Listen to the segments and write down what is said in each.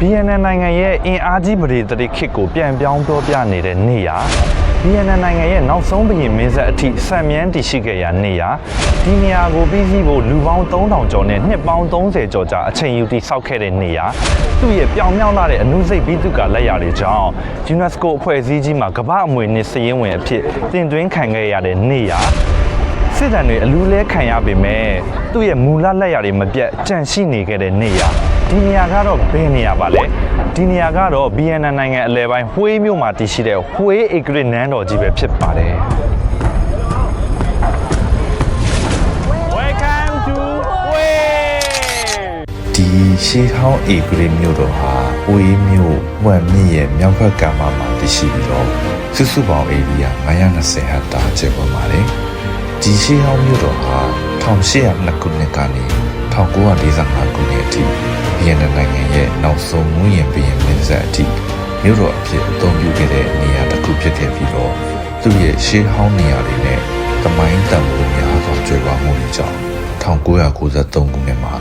BNN နိုင်ငံရဲ့အင်အားကြီးပရိသတ်ခေတ်ကိုပြန်ပြောင်းပြောပြနေတဲ့နေရာ BNN နိုင်ငံရဲ့နောက်ဆုံးဘရင်မင်းဆက်အထိဆံမြန်းတည်ရှိခဲ့ရာနေရာဒီနေရာကိုပြီးစီးဖို့လူပေါင်း3000ကျော်နဲ့နှစ်ပေါင်း30ကျော်ကြာအချိန်ယူတည်ဆောက်ခဲ့တဲ့နေရာသူ့ရဲ့ပြောင်မြောက်လာတဲ့အမှုစိတ်ပြီးသူကလက်ရာတွေကြောင့် UNESCO အဖွဲ့အစည်းကြီးမှာကမ္ဘာအမွေနှစ်စည်ရင်းဝင်အဖြစ်တင်သွင်းခံခဲ့ရတဲ့နေရာ စစ်တမ်းတွေအလူလဲခံရပေမဲ့သူ့ရဲ့မူလလက်ရာတွေမပြတ်ကြန့်ရှိနေခဲ့တဲ့နေရာဒီနေရာကတော့ဘယ်နေရာပါလဲဒီနေရာကတော့ BNN နိုင်ငံအလဲပိုင်းဟွေးမြို့မှာတည်ရှိတဲ့ဟွေးဧကရစ်နန်းတော်ကြီးပဲဖြစ်ပါတယ် Welcome to ဟွေးဒီရှေးဟောင်းဧကရေမြို့တော်ဟာဝေးမြို့ဝမ်မြင့်ရဲ့မြောက်ဘက်ကမ်းမှာတည်ရှိပြီးတော့စုစုပေါင်းဧရိယာ920ဟက်တာကျယ်ဝန်းပါတယ်။ ဒီရှေးဟောင်းမြို့တော်ဟာ1802ခုနှစ်ကနေ1945ခုနှစ်အထိဗီယက်နမ်နိုင်ငံရဲ့နောက်ဆုံးမွေးရင်ဘီယင်မင်းဆက်အထိမြို့တော်အဖြစ်အသုံးပြုခဲ့တဲ့နေရာတစ်ခုဖြစ်ခဲ့ပြီးတော့သူ့ရဲ့ရှေးဟောင်းနေရာတွေနဲ့သမိုင်းတန်ဖိုးများစွာကျွေးပွားမှုတွေကြောင့်1993ခုနှစ်မှာ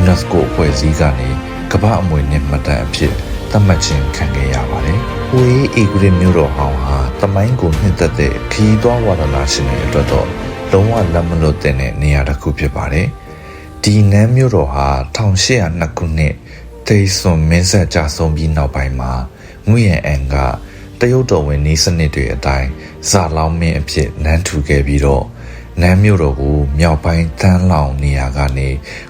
UNESCO အဖွဲ့အစည်းကနေကမ္ဘာအမွေနှစ်မှတ်တမ်းအဖြစ်သတ်မှတ်ခြင်းခံခဲ့ရပါတယ်။ဝေးအေဂရစ်မြို့တော်ဟောင်းဟာတမိုင်းကိုနှစ်သက်တဲ့ခီးသွွားဝါဒနာရှင်တွေအတွက်တော့ လုံးဝလက်မလွတ်တဲ့နေရာတစ်ခုဖြစ်ပါတယ်။ဒီနန်းမြို့တော်ဟာ1802ခုနှစ်ဒေးဆွန်မင်းဆက်ကြဆုံးပြီးနောက်ပိုင်းမှာငွေရန်အန်ကတရုတ်တော်ဝင်နေစနစ်တွေအတိုင်းဇာလောင်းမင်းအဖြစ်နန်းထူခဲ့ပြီးတော့နန်းမြို့တော်ကိုမြောက်ပိုင်းတန်းလောင်နေရာကနေ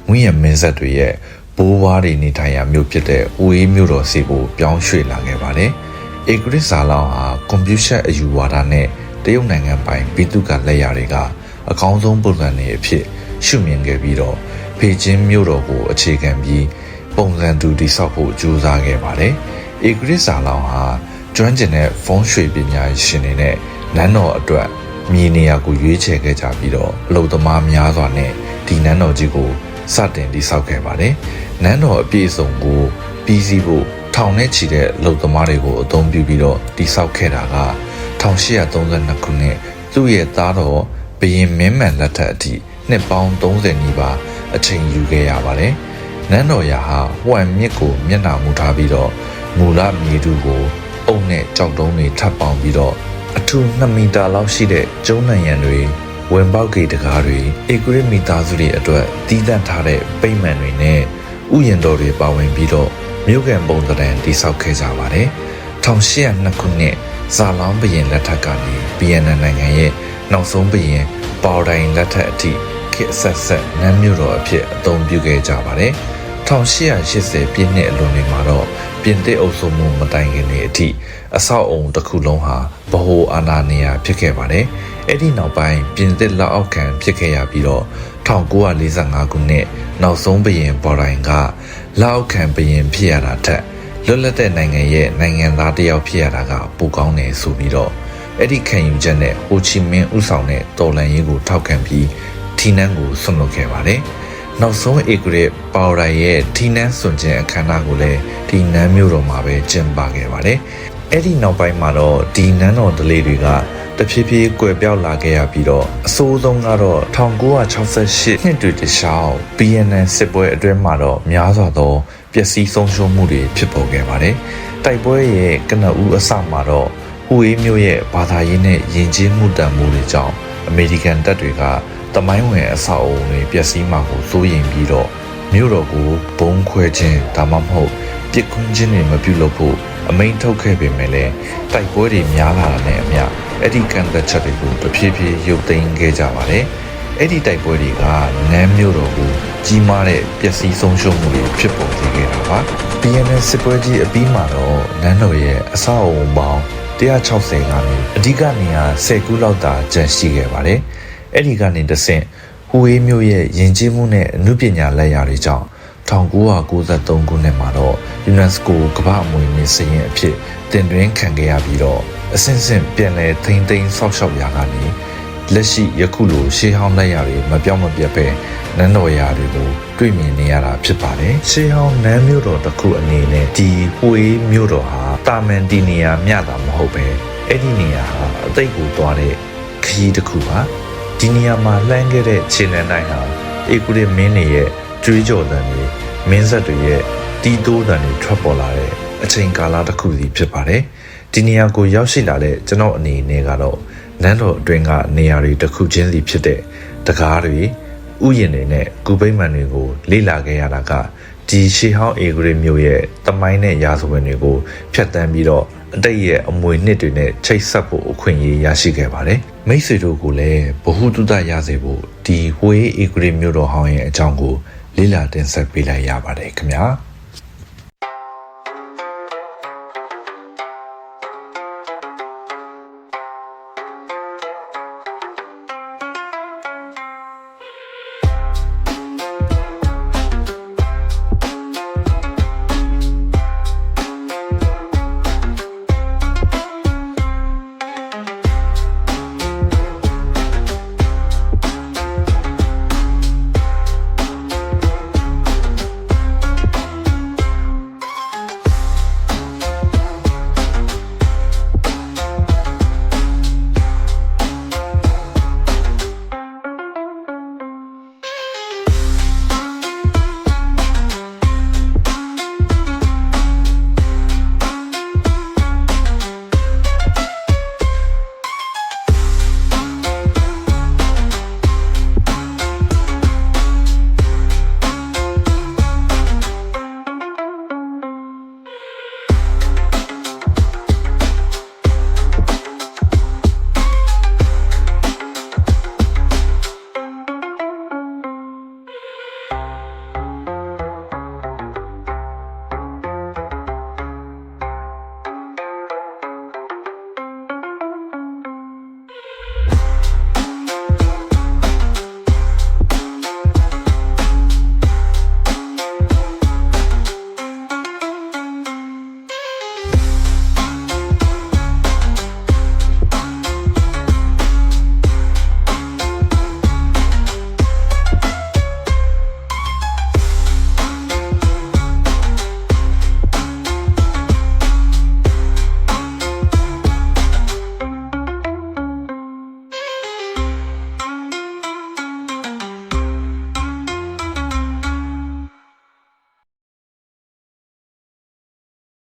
ငွေရမင်းဆက်တွေရဲ့ဘိုးဘွားတွေနေထိုင်ရာမြို့ဖြစ်တဲ့ဝေးမြို့တော်စီကိုပြောင်းရွှေ့လာခဲ့ပါတယ်။ဧကရစ်ဇာလောင်ဟာကွန်ပျူတာအယူဝါဒနဲ့တရုတ်နိုင်ငံပိုင်ပြည်သူ့ကလက်ရာတွေက အကောင်းဆုံးပုံစံတွေအဖြစ်ရှုမြင်ခဲ့ပြီးတော့ဖေကျင်းမြို့တော်ကိုအခြေခံပြီးပုံစံတူတိဆောက်ဖို့ကြိုးစားခဲ့ပါတယ်။ဧကရစ်ဇာလောင်ဟာကျွမ်းကျင်တဲ့ဖုန်းရွှေပညာရှင်တွေနဲ့နန်းတော်အတွက်မြေနေရာကိုရွေးချယ်ခဲ့ကြပြီးတော့အလုံသမားများစွာနဲ့ဒီနန်းတော်ကြီးကိုစတင်တည်ဆောက်ခဲ့ပါတယ်။နန်းတော်အပြည့်အစုံကိုပြီးစီးဖို့ထောင်နဲ့ချီတဲ့အလုံသမားတွေကိုအသုံးပြုပြီးတော့တည်ဆောက်ခဲ့တာက1832ခုနှစ်သူ့ရဲ့သားတော် ဘရင်မင်းမှန်လက်ထက်အထိနှစ်ပေါင်း30နီးပါးအချိန်ယူခဲ့ရပါတယ်။နန်းတော်ရာဟာဝမ်မြစ်ကိုမျက်နှာမူထားပြီးတော့မူလမြေတူကိုအုံနဲ့ကြောက်တုံးတွေထပ်ပေါင်းပြီးတော့အထူ2မီတာလောက်ရှိတဲ့ကျုံးနံရံတွေဝင်ပေါက်ဂေတကားတွေဧကရစ်မီတာစုတွေအတွက်တည်တံ့ထားတဲ့ပိတ်မှန်တွေနဲ့ဥယျာဉ်တော်တွေပါဝင်ပြီးတော့မြို့ကန်ပုံသဏ္ဍာန်တိစောက်ခဲ့ကြပါတယ်။1802ခုနှစ် ဇာလောင်းဘရင်လက်ထက်ကနေဗီယက်နမ်နိုင်ငံရဲ့နောက်ဆုံးဘရင်ပေါတိုင်လက်ထက်အထိခေတ်ဆက်ဆက်နန်းမြို့တော်အဖြစ်အသုံးပြုခဲ့ကြပါတယ်။1880ပြည့်နှစ်အလွန်တွေမှာတော့ပြင်သစ်အုပ်စုမှုမတိုင်ခင်တွေအထိအဆောက်အုံတစ်ခုလုံးဟာဗဟိုအာဏာနေရာဖြစ်ခဲ့ပါတယ်။အဲ့ဒီနောက်ပိုင်းပြင်သစ်လက်အောက်ခံဖြစ်ခဲ့ရပြီးတော့1945ခုနှစ်နောက်ဆုံးဘရင်ပေါ်တိုင်းကလက်အောက်ခံဘရင်ဖြစ်ရတာထက် လွတ်လပ်တဲ့နိုင်ငံရဲ့နိုင်ငံသားတစ်ယောက်ဖြစ်ရတာကပိုကောင်းတယ်ဆိုပြီးတော့အဲ့ဒီခံယူချက်နဲ့ဟိုချီမင်းဥဆောင်တဲ့တော်လန်ရေးကိုထောက်ခံပြီးထီနန်းကိုဆွန့်လွတ်ခဲ့ပါတယ်။နောက်ဆုံးဧကရစ်ပေါရိုင်ရဲ့ထီနန်းစွန်ခြင်းအခမ်းအနားကိုလည်းဒီနန်းမြို့တော်မှာပဲကျင်းပခဲ့ပါတယ်။ အဲ့ဒီနောက်ပိုင်းမှာတော့ဒီနန်းတော်ဒလေးတွေကတဖြည်းဖြည်းကွယ်ပြောက်လာခဲ့ရပြီးတော့အဆိုးဆုံးကတော့1968နှစ်တွေတခြား BNN စစ်ပွဲအတွင်းမှာတော့များစွာသောပျက်စီးဆုံးရှုံးမှုတွေဖြစ်ပေါ်ခဲ့ပါတယ်။တိုက်ပွဲရဲ့ကနဦးအစမှာတော့ဟူအေးမျိုးရဲ့ဘာသာရေးနဲ့ယဉ်ကျေးမှုတန်မှုတွေကြောင့်အမေရိကန်တပ်တွေကတမိုင်းဝင်အဆောက်အုံတွေပျက်စီးမှာကိုစိုးရိမ်ပြီးတော့မြို့တော်ကိုဘုံခွဲခြင်းဒါမှမဟုတ် ပြစ်ခွင်းခြင်းတွေမပြုလုပ်ဖို့အမိန့်ထုတ်ခဲ့ပေမဲ့လည်းတိုက်ပွဲတွေများလာတာနဲ့အမျှအဲ့ဒီကန့်သက်ချက်တွေကိုတဖြည်းဖြည်းရုပ်သိမ်းခဲ့ကြပါတယ်။အဲ့ဒီတိုက်ပွဲတွေကနန်းမြို့တော်ကိုကြီးမားတဲ့ပျက်စီးဆုံးရှုံးမှုတွေဖြစ်ပေါ်စေခဲ့တာပါ။ BNN စစ်ပွဲကြီးအပြီးမှာတော့နန်းတော်ရဲ့အဆောက်အုံပေါင်း160ကနေအဓိကနေရာ10ခုလောက်သာကျန်ရှိခဲ့ပါတယ်။အဲ့ဒီကနေတဆင့်ဟူအေးမျိုးရဲ့ယဉ်ကျေးမှုနဲ့အမှုပညာလက်ရာတွေကြောင့် 1993ခုနှစ်မှာတော့ UNESCO ကမ္ဘာအမွေအနှစ်စာရင်းအဖြစ်တင်သွင်းခံခဲ့ရပြီးတော့အဆင့်ဆင့်ပြန်လည်ထိမ့်သိမ်းဆောက်ရှောက်ရာကနေလက်ရှိယခုလိုရှေးဟောင်းလက်ရာတွေမပြောင်းမပြတ်ပဲနန်းတော်ရာတွေကိုတွေ့မြင်နေရတာဖြစ်ပါတယ်ရှေးဟောင်းနန်းမြို့တော်တစ်ခုအနေနဲ့ဒီဟွေးမြို့တော်ဟာတာမန်တီနေယာမြတာမဟုတ်ပဲအဲ့ဒီနေရာဟာအသိတ်ကိုသွားတဲ့ခရီးတစ်ခုပါဒီနေရာမှာလှမ်းခဲ့တဲ့ခြေလမ်းတိုင်းဟာဧကုရမင်းတွေရဲ့ ကြွေးကြော်သံတွေမင်းဆက်တွေရဲ့တီးတိုးတန်တွေထွက်ပေါ်လာတဲ့အချိန်ကာလတစ်ခုစီဖြစ်ပါတယ်ဒီနေရာကိုရောက်ရှိလာတဲ့ကျွန်တော်အနေနဲ့ကတော့နန်းတော်အတွင်းကနေရာတွေတစ်ခုချင်းစီဖြစ်တဲ့တကားတွေဥယျာဉ်တွေနဲ့ကုပိမ့်မှန်တွေကိုလေ့လာခဲ့ရတာကဒီရှေးဟောင်းအေဂရီမျိုးရဲ့တမိုင်းနဲ့ရာဇဝင်တွေကိုဖျက်ဆီးပြီးတော့အတိတ်ရဲ့အမွေနှစ်တွေနဲ့ချိတ်ဆက်ဖို့အခွင့်အရေးရရှိခဲ့ပါတယ်မိတ်ဆွေတို့ကိုလည်းဘ ഹു တုတရစေဖို့ဒီဝေးအေဂရီမျိုးတော်ဟောင်းရဲ့အကြောင်းကို လေ့လာတင်ဆက်ပေးလိုက်ရပါတယ်ခင်ဗျာ